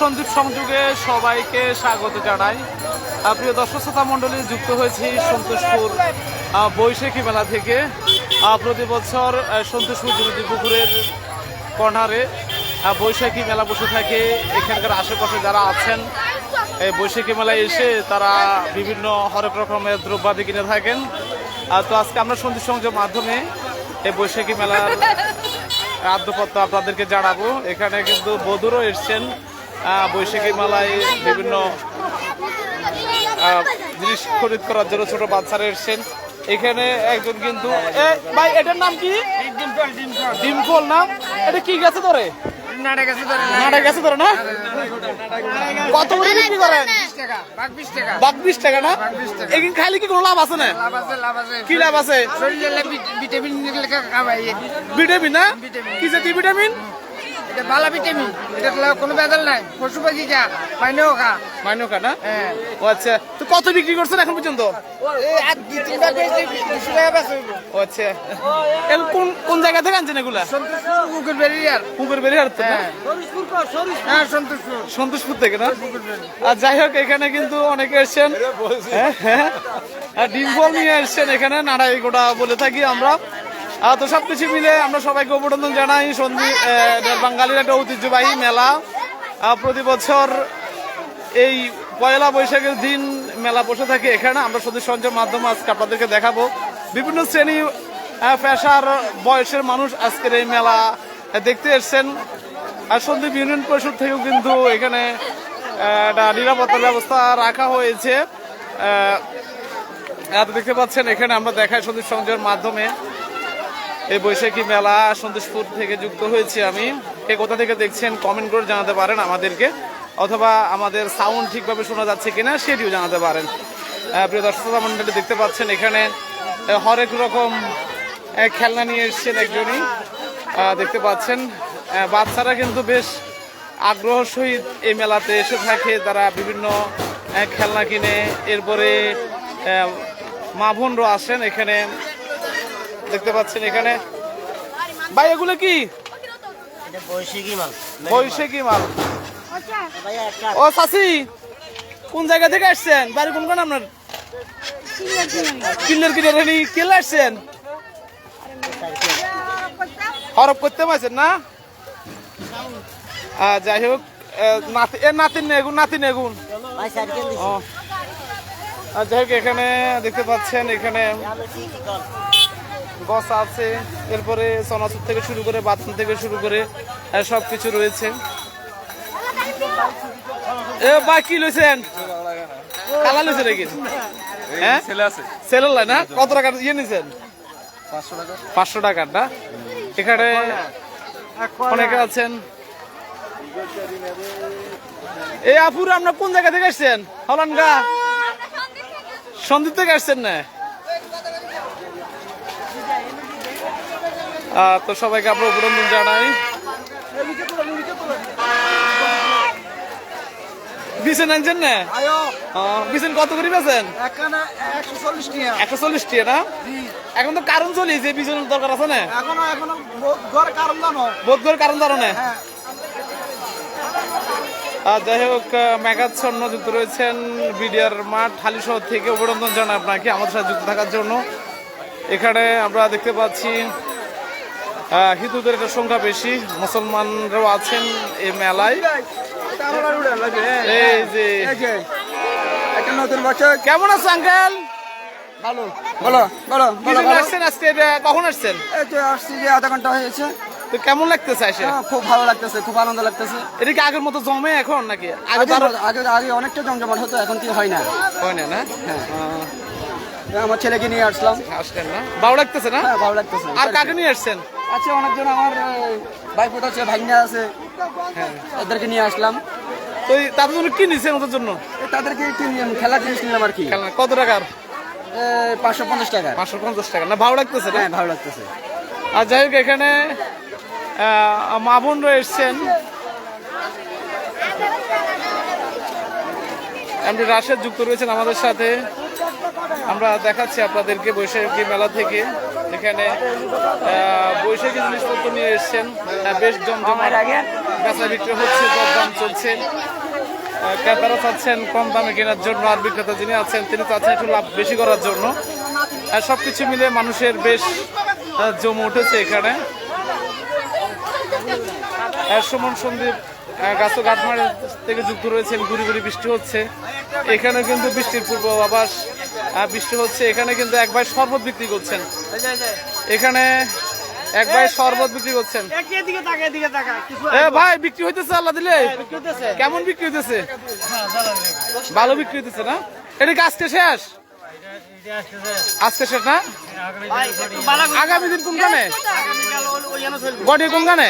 সন্দীপ সংযোগে সবাইকে স্বাগত জানাই। প্রিয় দর্শক শ্রোতা মণ্ডলী, যুক্ত হয়েছি সন্তোষপুর বৈশাখী মেলা থেকে। প্রতি বছর সন্তোষপুর জুড়ি পুকুরের কর্নারে বৈশাখী মেলা বসে থাকে। এখানকার আশেপাশে যারা আছেন, এই বৈশাখী মেলায় এসে তারা বিভিন্ন হরেক রকমের দ্রব্যাদি কিনে থাকেন। তো আজকে আমরা সন্দীপ সংযোগ মাধ্যমে এই বৈশাখী মেলার আদ্যপত্র আপনাদেরকে জানাব। এখানে কিন্তু বধুরও এসছেন। বৈশাখী মেলায় বিভিন্ন জিনিস খরিদ করার জন্য ছোট বাচ্চারা এসছেন। এখানে একজন কিন্তু ভাই এটার নাম কি? ডিমফল নাম এটা কি গেছে ধরে? গেছে ধরে না? কত করে বিক্রি করেন? বাক বিশ টাকা। না? এখানে খাইলে কি কোনো লাভ আছে না? কি লাভ আছে? ভিটামিন না? কি জাতীয় ভিটামিন? ভিটামিন। এটা কোনো বেদাল নাই। পশু পাখি খা খা। না? হ্যাঁ। ও আচ্ছা তো কত বিক্রি করছেন এখন পর্যন্ত? ও আচ্ছা। কোন কোন জায়গা থেকে আনছেন এগুলা? সন্তোষপুর বেরিয়ার পুকুর বেরিয়ে হাঁটতে হ্যাঁ। সন্তোষপুর। সন্তোষপুর থেকে না? আর যাই হোক এখানে কিন্তু অনেকে এসছেন। হ্যাঁ, হ্যাঁ। আর ডিম ফল নিয়ে এসছেন এখানে নাড়াই গোটা বলে থাকি আমরা। তো সবকিছু মিলে আমরা সবাইকে অভিনন্দন জানাই, সন্ধি বাঙালির একটা ঐতিহ্যবাহী মেলা। প্রতি বছর এই পয়লা বৈশাখের দিন মেলা বসে থাকে এখানে। আমরা শুধু সঞ্চয়ের মাধ্যমে আজকে আপনাদেরকে দেখাবো। বিভিন্ন শ্রেণি পেশার বয়সের মানুষ আজকের এই মেলা দেখতে এসছেন। আর সন্দীপ ইউনিয়ন পরিষদ থেকেও কিন্তু এখানে একটা নিরাপত্তার ব্যবস্থা রাখা হয়েছে। দেখতে পাচ্ছেন, এখানে আমরা দেখাই সন্দীপ সংযোগের মাধ্যমে। এই বৈশাখী মেলা সন্তোষপুর থেকে যুক্ত হয়েছি আমি। কে কোথা থেকে দেখছেন কমেন্ট করে জানাতে পারেন আমাদেরকে, অথবা আমাদের সাউন্ড ঠিকভাবে শোনা যাচ্ছে কিনা সেটিও জানাতে পারেন। প্রিয় দর্শক মন্ডলী দেখতে পাচ্ছেন এখানে হরেক রকম খেলনা নিয়ে এসছেন একজনই। দেখতে পাচ্ছেন বাচ্চারা কিন্তু বেশ আগ্রহ সহিত এই মেলাতে এসে থাকে। তারা বিভিন্ন খেলনা কিনে, এরপরে মা আসেন এখানে। দেখতে পাচ্ছেন এখানে। ভাই এগুলো কি? বৈশাখী মাল। ও চাচি কোন জায়গা থেকে আসছেন? বাড়ি কোন কোন আপনার? কিল্লের কিনে রেনি কিল্লে আসছেন? হরফ করতে পারছেন না? যাই হোক নাতি এ নাতিন নেগুন নাতি নেগুন। যাই হোক এখানে দেখতে পাচ্ছেন এখানে গছ আছে এরপরে চনাচুর থেকে শুরু করে বাথরুম থেকে শুরু করে সব কিছু রয়েছে। এ বা কি লইছেন? কালা লইছে নাকি? হ্যাঁ? ছেলে লাই না? কত টাকা ইয়ে নিছেন? পাঁচশো টাকার না? এখানে অনেকে আছেন। এই আপুর আপনার কোন জায়গা থেকে আসছেন? হলান গা সন্দীপ থেকে আসছেন না? তো সবাইকে আমরা অভিনন্দন জানাই। বিছেন আনছেন না? বিছেন কত করে বেছেন? একশো চল্লিশ না? এখন তো কারণ বিছনের দরকার আছে না? ঘরে কারণ আর যাই হোক মেঘাচ্ছন্ন যুক্ত রয়েছেন বিডিআর মাঠ হালিশহর থেকে। অভিনন্দন জানাই আপনাকে আমাদের সাথে যুক্ত থাকার জন্য। এখানে আমরা দেখতে পাচ্ছি হিন্দুদের একটা সংখ্যা বেশি মুসলমানরাও আছেন এই মেলায়। এই যে। একটা নতুন বছর কেমন আছে আঙ্কেল? ভালো বলো বলো বলো। আসছেন আজকে? কখন আসছেন? এই তো আসছি যে আধা ঘণ্টা হয়েছে তো কেমন লাগতেছে এসে? খুব ভালো লাগতেছে খুব আনন্দ লাগতেছে। এটা কি আগের মতো জমে এখন নাকি? আগে আগে অনেকটা জমজমাট হতো এখন কি হয় না। হয় না না? হ্যাঁ। আমার ছেলেকে নিয়ে আসলাম। আসলেন না? ভালো লাগতেছে না? হ্যাঁ ভালো লাগতেছে। আর কাকে নিয়ে আসছেন? আছে অনেকজন আমার ভাই আছে ভাইনা আছে এদেরকে নিয়ে আসলাম। তো তাদের জন্য কি নিছেন ওদের জন্য? তাদেরকে কি খেলার জিনিস নিলাম আর কি। কত টাকার? পাঁচশো পঞ্চাশ টাকা। পাঁচশো পঞ্চাশ টাকা। না ভালো লাগতেছে হ্যাঁ ভালো লাগতেছে। আর যাই হোক এখানে আহ, মা বোনরা এসছেন। এমনি রাশেদ যুক্ত রয়েছেন আমাদের সাথে। আমরা দেখাচ্ছি আপনাদেরকে বৈশাখী মেলা থেকে। এখানে বৈশাখী জিনিসপত্র নিয়ে এসছেন। বেশ জমজমাট বেচা বিক্রি হচ্ছে, দরদাম চলছে। ক্রেতারা চাচ্ছেন কম দামে কেনার জন্য, আর বিক্রেতা যিনি আছেন, তিনি চাচ্ছেন একটু লাভ বেশি করার জন্য। আর সবকিছু মিলে মানুষের বেশ জমে উঠেছে এখানে। সুমন সন্দীপ গাছ গাছমার থেকে যুক্ত রয়েছেন, গুড়ি গুড়ি বৃষ্টি হচ্ছে। এখানে কিন্তু বৃষ্টির পূর্বাভাস। বৃষ্টি হচ্ছে এখানে কিন্তু এক ভাই শরবত বিক্রি করছেন। এখানে এক ভাই শরবত বিক্রি করছেন। ভাই বিক্রি হইতেছে আল্লাহ দিলে? কেমন বিক্রি হইতেছে? ভালো বিক্রি হইতেছে না? এটা কি আজকে শেষ? আজকে শেষ না? আগামী দিন কোনখানে গড়ি কোনখানে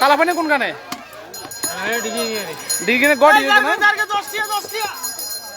কালাপানি কোনখানে ডিগিনে গড়ি হইছে না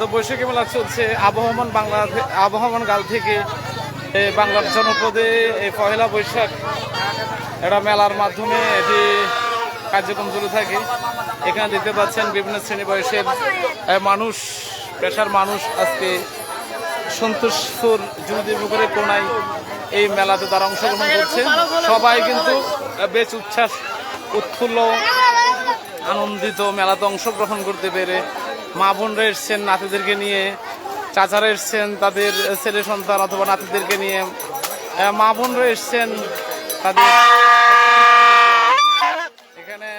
তো বৈশাখী মেলা চলছে। আবহমান বাংলা আবহমান গাল থেকে বাংলার জনপদে এই পহেলা বৈশাখ এটা মেলার মাধ্যমে এটি কার্যক্রম চলে থাকে। এখানে দেখতে পাচ্ছেন বিভিন্ন শ্রেণি বয়সের মানুষ, পেশার মানুষ আজকে সন্তোষপুর যুবদেবপুরের কোনায় এই মেলাতে তারা অংশগ্রহণ করছে। সবাই কিন্তু বেশ উচ্ছ্বাস, উৎফুল্ল আনন্দিত মেলাতে অংশগ্রহণ করতে পেরে মা বোনরা এসছেন নাতিদেরকে নিয়ে, চাচারা এসছেন, তাদের ছেলে সন্তান অথবা নাতিদেরকে নিয়ে। মা বোনরা এসছেন তাদের এখানে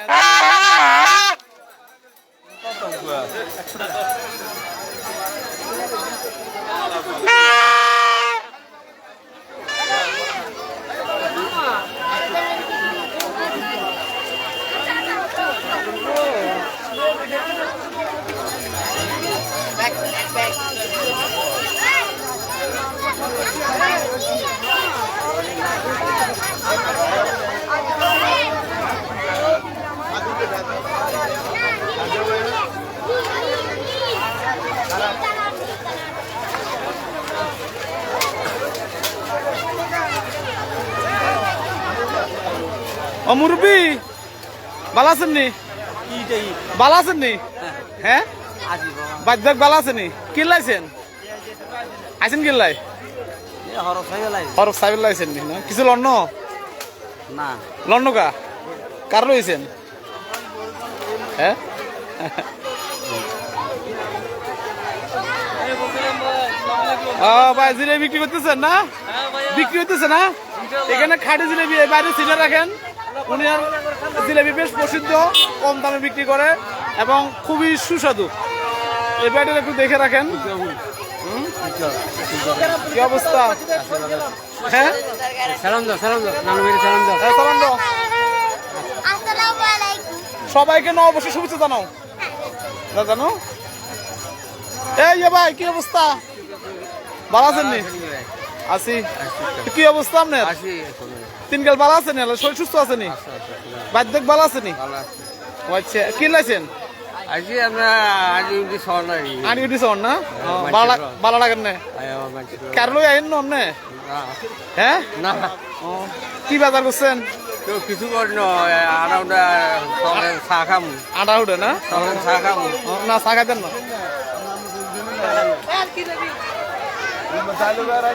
ও মুরব্বী ভালো আছেন নি? ভালো আছেন নি? হ্যাঁ? বাদ্যক ভালো আছেন নি? কিনলাইছেন আইছেন? কিনলাই হরফ সাহেব লাইছেন নি কিছু লন্ন না? লন্ন কা কার লইছেন হ্যাঁ? ভাই জিলেবি বিক্রি করতেছেন না? বিক্রি হইতেছে না? এখানে খাটি জিলেবি বাইরে সিটে রাখেন। উনি আর জিলেবি বেশ প্রসিদ্ধ কম দামে বিক্রি করে এবং খুবই সুস্বাদু। এই বাড়িটা একটু দেখে রাখেন। কি অবস্থা? হ্যাঁ? সালাম দাও সালাম দাও নানু মেরে সালাম দাও হ্যাঁ সালাম দাও আসসালামু আলাইকুম সবাইকে নববর্ষের শুভেচ্ছা জানাও। জানো? এই ভাই কি অবস্থা? ভালো আছেন নি? আছি কি অবস্থা আপনার? তিন কাল ভালো আছেন নি? শরীর সুস্থ আছে নি? বাদ্যক ভালো আছে নি? আচ্ছা কি লাইছেন? আজি আমরা সর না? লাগেন না? কারলো আইন না আপনি? হ্যাঁ? না। কি বাজার করছেন? কিছু কর সরে চা খাম। না? সরে চা খাম। না চা খাইতেন না? আরে